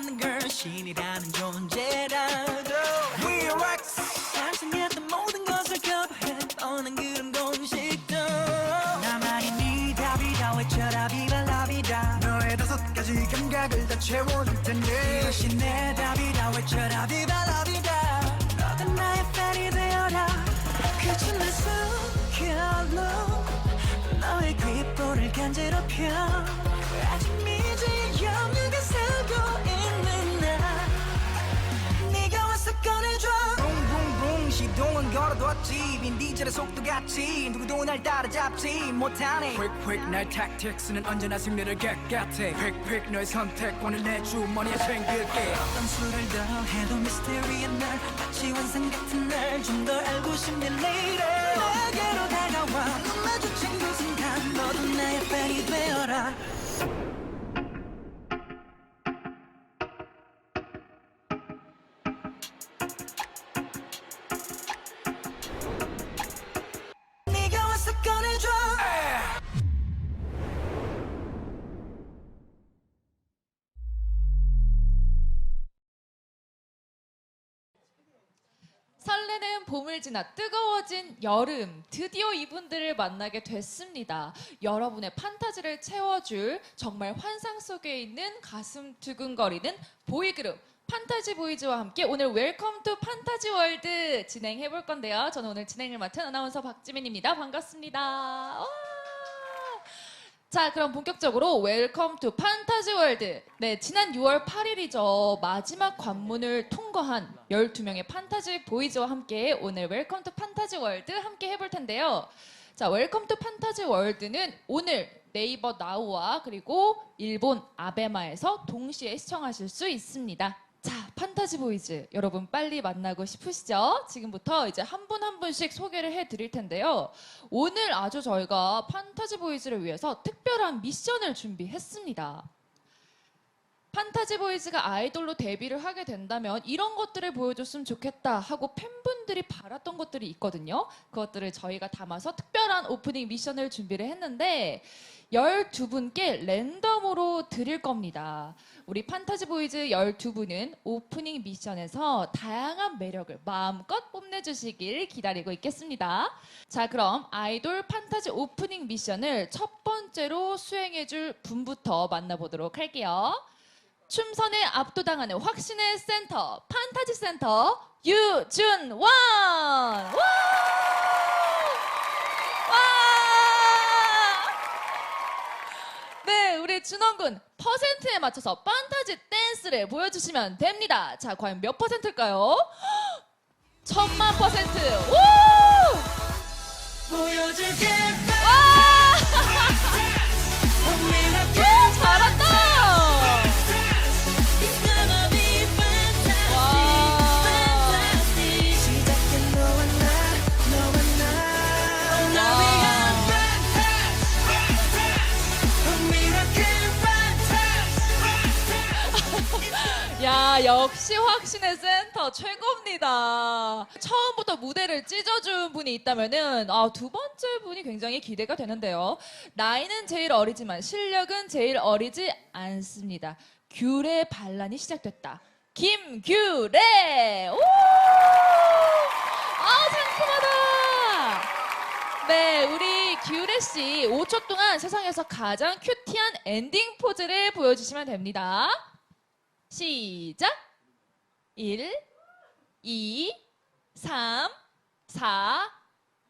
없는 걸 신이라는 존재라도 We rock 상상했던 모든 것을 거부해 뻔한 그런 공식도. 나만이 네 답이다 외쳐라 비발라비다 너의 다섯 가지 감각을 다 채워줄 텐데. 이것이 내 답이다 외쳐라 비발라비다 너도 나의 팬이 되어라. 그저 내 숨결로 너의 귓볼을 간지럽혀 꺼내줘. 붕붕붕 시동은 걸어뒀지 빈 디젤의 속도 같이 누구도 날 따라잡지 못하네. 휙휙 날 택틱스는 언제나 승리를 객같아 휙휙 너의 선택권을 내 주머니에 챙길게. 어떤 수를 더해도 미스테리한 날 마치 환상 같은 날 좀 더 알고 싶네 later 내게로 다가와. 눈 마주친 그 순간 너도 나의 팬이 되어라 설레는 봄을 지나 뜨거워진 여름 드디어 이분들을 만나게 됐습니다. 여러분의 판타지를 채워줄 정말 환상 속에 있는 가슴 두근거리는 보이그룹 판타지 보이즈와 함께 오늘 웰컴 투 판타지 월드 진행해 볼 건데요. 저는 오늘 진행을 맡은 아나운서 박지민입니다. 반갑습니다. 와! 자, 그럼 본격적으로 웰컴 투 판타지 월드. 네, 지난 6월 8일이죠. 마지막 관문을 통과한 12명의 판타지 보이즈와 함께 오늘 웰컴 투 판타지 월드 함께 해볼 텐데요. 자, 웰컴 투 판타지 월드는 오늘 네이버 나우와 그리고 일본 아베마에서 동시에 시청하실 수 있습니다. 자, 판타지 보이즈 여러분 빨리 만나고 싶으시죠? 지금부터 이제 한 분 한 분씩 소개를 해 드릴 텐데요. 오늘 아주 저희가 판타지 보이즈를 위해서 특별한 미션을 준비했습니다. 판타지 보이즈가 아이돌로 데뷔를 하게 된다면 이런 것들을 보여줬으면 좋겠다 하고 팬분들이 바랐던 것들이 있거든요. 그것들을 저희가 담아서 특별한 오프닝 미션을 준비를 했는데 12분께 랜덤으로 드릴 겁니다. 우리 판타지 보이즈 12분은 오프닝 미션에서 다양한 매력을 마음껏 뽐내주시길 기다리고 있겠습니다. 자, 그럼 아이돌 판타지 오프닝 미션을 첫 번째로 수행해줄 분부터 만나보도록 할게요. 춤선에 압도당하는 확신의 센터 판타지 센터 유준원 와! 와! 네 우리 준원군 퍼센트에 맞춰서 판타지 댄스를 보여주시면 됩니다 자 과연 몇 퍼센트일까요? 천만 퍼센트 오! 보여줄게 와! 역시 확신의 센터 최고입니다. 처음부터 무대를 찢어준 분이 있다면은 아, 두 번째 분이 굉장히 기대가 되는데요. 나이는 제일 어리지만 실력은 제일 어리지 않습니다. 규레 반란이 시작됐다. 김규레. 오! 아 상큼하다. 네, 우리 규레 씨 5초 동안 세상에서 가장 큐티한 엔딩 포즈를 보여주시면 됩니다. 시작. 1, 2, 3, 4,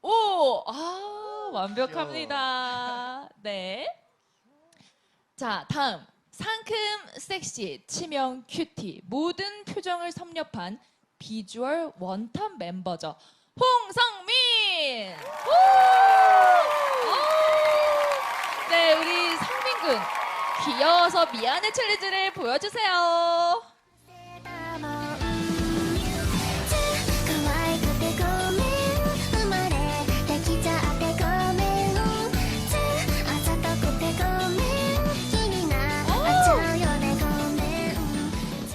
5. 아, 완벽합니다. 네. 자, 다음. 상큼, 섹시, 치명, 큐티. 모든 표정을 섭렵한 비주얼 원탑 멤버죠. 홍성민! 오! 오! 네, 우리 성민 군. 귀여워서 미안해 챌린지를 보여주세요.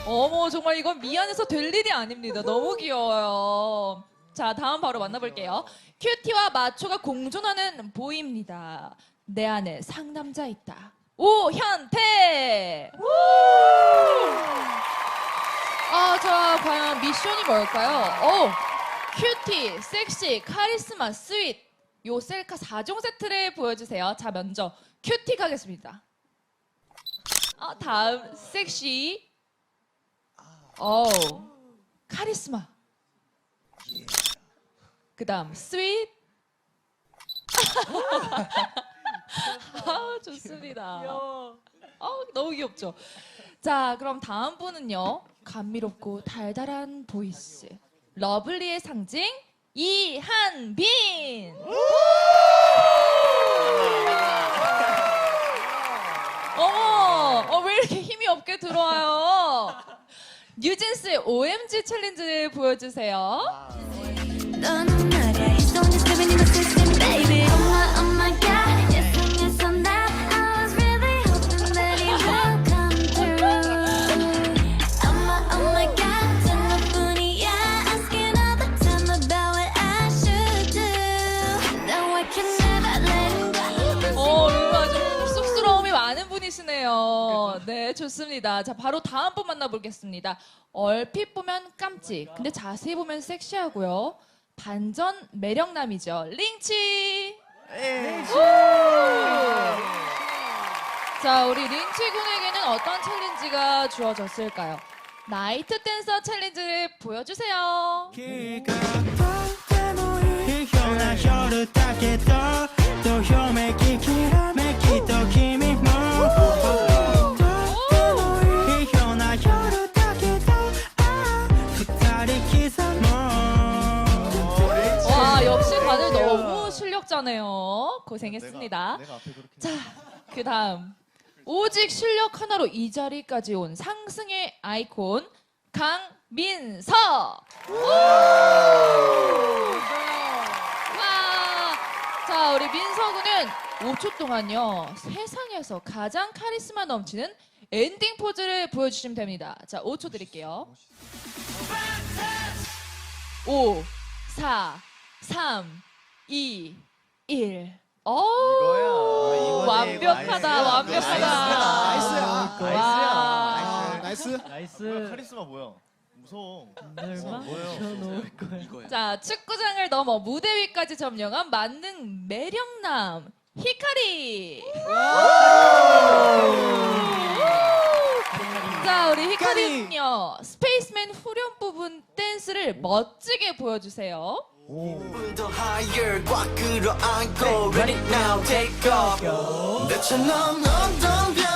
어머 정말 이건 미안해서 될 일이 아닙니다. 너무 귀여워요. 자 다음 바로 만나볼게요. 큐티와 마초가 공존하는 보입니다. 내 안에 상남자 있다. 오현태. 아, 자, 과연 미션이 뭘까요? 오, 큐티, 섹시, 카리스마, 스윗. 요 셀카 4종 세트를 보여주세요. 자, 먼저 큐티 가겠습니다. 아, 다음 섹시. 오, 카리스마. 그 다음 스윗. 아, 좋습니다. 아, 너무 귀엽죠? 자, 그럼 다음 분은요. 감미롭고 달달한 보이스. 러블리의 상징 이한빈. 어머, 어, 왜 이렇게 힘이 없게 들어와요? 뉴진스의 OMG 챌린지를 보여주세요. 너 분이시네요. 네, 좋습니다. 자, 바로 다음 분 만나보겠습니다. 얼핏 보면 깜찍, 근데 자세히 보면 섹시하고요. 반전 매력남이죠. 링치! 우! 자, 우리 링치 군에게는 어떤 챌린지가 주어졌을까요? 나이트 댄서 챌린지를 보여주세요. 고생했습니다. 내가 앞에 그렇게 자, 그 다음. 오직 실력 하나로 이 자리까지 온 상승의 아이콘, 강민서! 와! 자, 우리 민서군은 5초 동안요, 세상에서 가장 카리스마 넘치는 엔딩 포즈를 보여주시면 됩니다. 자, 5초 드릴게요. 5, 4, 3, 2, 1. 어 이거야. 완벽하다, 완벽하다. 나이스야. 와. 나이스. 나이스. 뭐야, 카리스마 뭐야? 무서워. 얼마 뭐예요? 자, 축구장을 넘어 무대 위까지 점령한 만능 매력남 히카리. 자, 우리 히카리는요 스페이스맨 후렴 부분 댄스를 멋지게 보여주세요. 더 higher 꽉 끌어안고 ready now take off 너처럼 어떤 별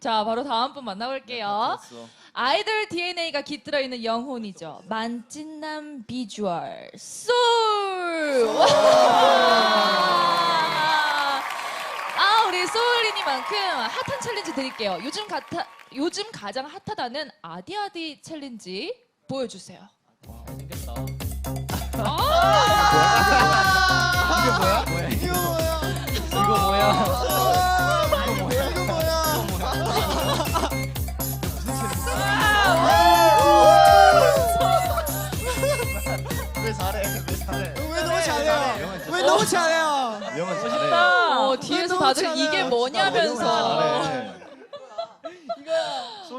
자, 바로 다음 분 만나볼게요. 됐어. 아이돌 DNA가 깃들어 있는 영혼이죠. 만찢남 비주얼 솔. 와! 아 우리 소울리니만큼 핫한 챌린지 드릴게요. 요즘 가타, 요즘 가장 핫하다는 아디아디 챌린지 보여주세요. 아! 이게 뭐야? 이거 뭐야? 너무 잘해요 잘해. 멋있다. 어, 뒤에서 다들 이게 뭐냐면서. 잘해.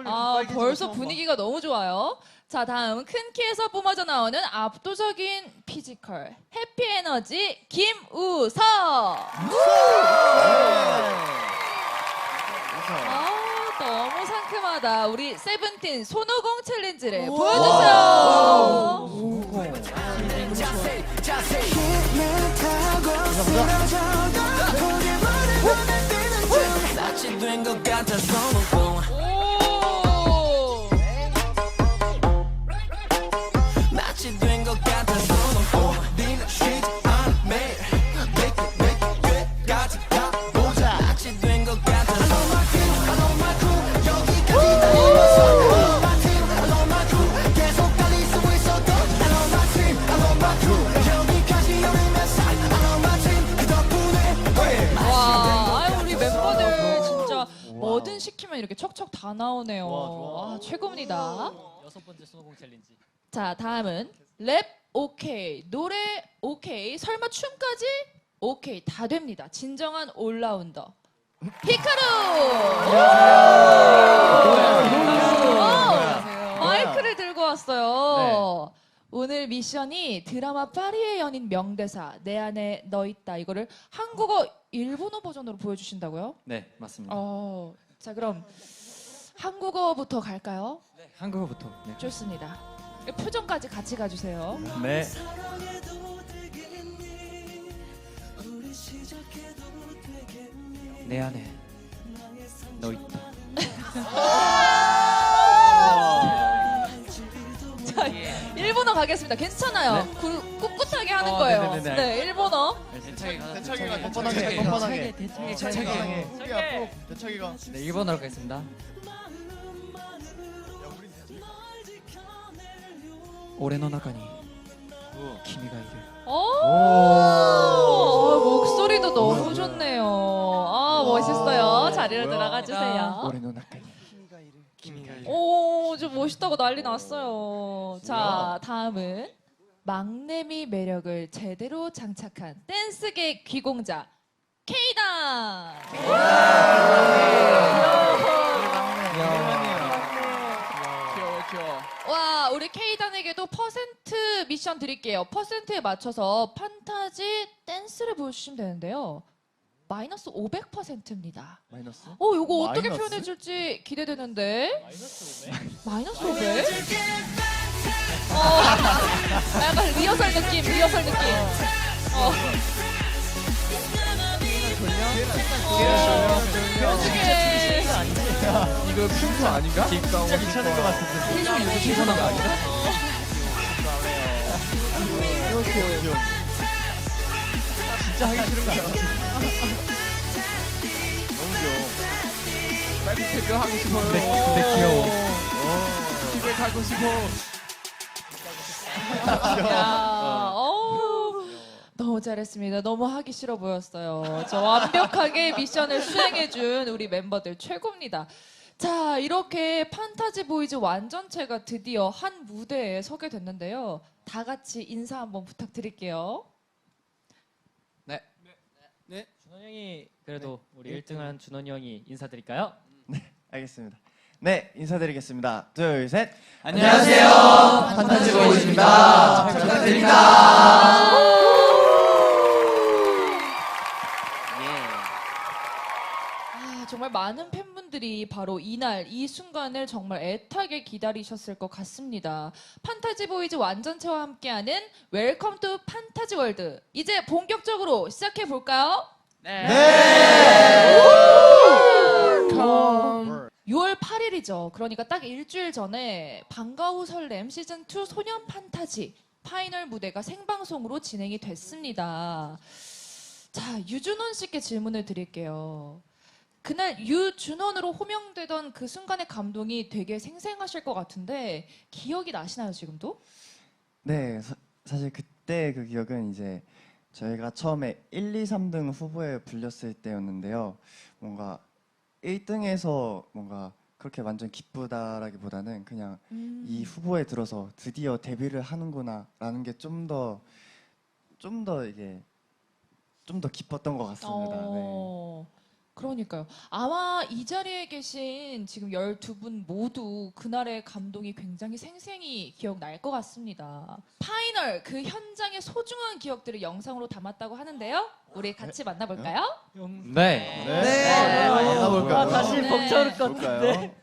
아, 벌써. 분위기가 너무 좋아요. 자, 다음 큰 키에서 뿜어져 나오는 압도적인 피지컬, 해피 에너지 김우서. 아, 너무 상큼하다. 우리 세븐틴 손오공 챌린지를 보여주세요. 자세 자세 타고 쓰러져도 포기만을 보내는 중 낯이 된것 같아서 뭐 오! 다 나오네요. 좋아, 좋아. 아, 최고입니다. 여섯 번째 스노공 챌린지. 자, 다음은 랩 오케이, 노래 오케이, 설마 춤까지 오케이 다 됩니다. 진정한 올라운더. 히카루! 어, 마이크를 들고 왔어요. 오늘 미션이 드라마 파리의 연인 명대사 내 안에 너 있다 이거를 한국어 일본어 버전으로 보여주신다고요? 네, 맞습니다. 어, 자 그럼 한국어부터 갈까요? 한국어부터. 네. 좋습니다. 표정까지 같이 가주세요. 네. 내 안에 너 있다. 자, 일본어 가겠습니다. 괜찮아요. 구- 꿋꿋하게 하는 어, 거예요. 네네네. 네, 일본어. 대차기가 뻔뻔하게 뻔뻔하게. 대차게. 후기 앞으로 대차기가. 네, 일본어로 가겠습니다. 올 해の中に君がいる. 오, 어, 목소리도 너무 좋네요. 아, 멋있어요. 자리로 들어가 주세요. 俺の中に君がいる. 오, 좀 멋있다고 난리 났어요. 자, 다음은 막내미 매력을 제대로 장착한 댄스계 귀공자 케이단. 귀여워 우리 케이단에게도 퍼센트 미션 드릴게요. 퍼센트에 맞춰서 판타지 댄스를 보여주시면 되는데요. 마이너스 500%입니다. 마이너스? 어, 이거 어떻게 마이너스? 표현해 줄지 기대되는데. 마이너스 500? 어, 약간 리허설 느낌, 리허설 느낌. 어. 어떻게 이거 핑크 아닌가? 진짜 괜찮은 것 같은데. 이거 피곤한 거 아니야? 귀여워. 진짜 하기 싫은 거 아니야? 너무 귀여워. 빨리 퇴근하고 싶어요. 근데, 근데 귀여워. 집에 가고 싶어. 야, 어우, 너무 잘했습니다. 너무 하기 싫어 보였어요. 저 완벽하게 미션을 수행해준 우리 멤버들 최고입니다. 자, 이렇게 판타지 보이즈 완전체가 드디어 한 무대에 서게 됐는데요. 다 같이 인사 한번 부탁드릴게요. 네. 네. 준원 형이 그래도 우리 1등한 준원이 형이 인사드릴까요? 알겠습니다. 네, 인사드리겠습니다. 둘, 셋. 안녕하세요. 판타지 보이즈입니다. 잘 부탁드립니다. 아, 정말 많은 팬분들이 바로 이날 이 순간을 정말 애타게 기다리셨을 것 같습니다. 판타지 보이즈 완전체와 함께하는 웰컴 투 판타지 월드. 이제 본격적으로 시작해 볼까요? 네. 6월 8일이죠. 그러니까 딱 일주일 전에 방과후 설렘 시즌 2 소년 판타지 파이널 무대가 생방송으로 진행이 됐습니다. 자, 유준원 씨께 질문을 드릴게요. 그날 유준원으로 호명되던 그 순간의 감동이 되게 생생하실 것 같은데 기억이 나시나요, 지금도? 네, 사, 사실 그때 그 기억은 이제 저희가 처음에 1, 2, 3등 후보에 불렸을 때였는데요. 뭔가 1등에서 뭔가 그렇게 완전 기쁘다라기보다는 그냥 음. 이 후보에 들어서 드디어 데뷔를 하는구나라는 게 좀 더 좀더 이게 좀 더 기뻤던 것 같습니다. 네. 어, 그러니까요. 아마 이 자리에 계신 지금 12분 모두 그날의 감동이 굉장히 생생히 기억날 것 같습니다. 파이널 그 현장의 소중한 기억들을 영상으로 담았다고 하는데요. 우리 같이 만나볼까요? 네. 네. 만나볼까요? 다시 벅차올 볼까요?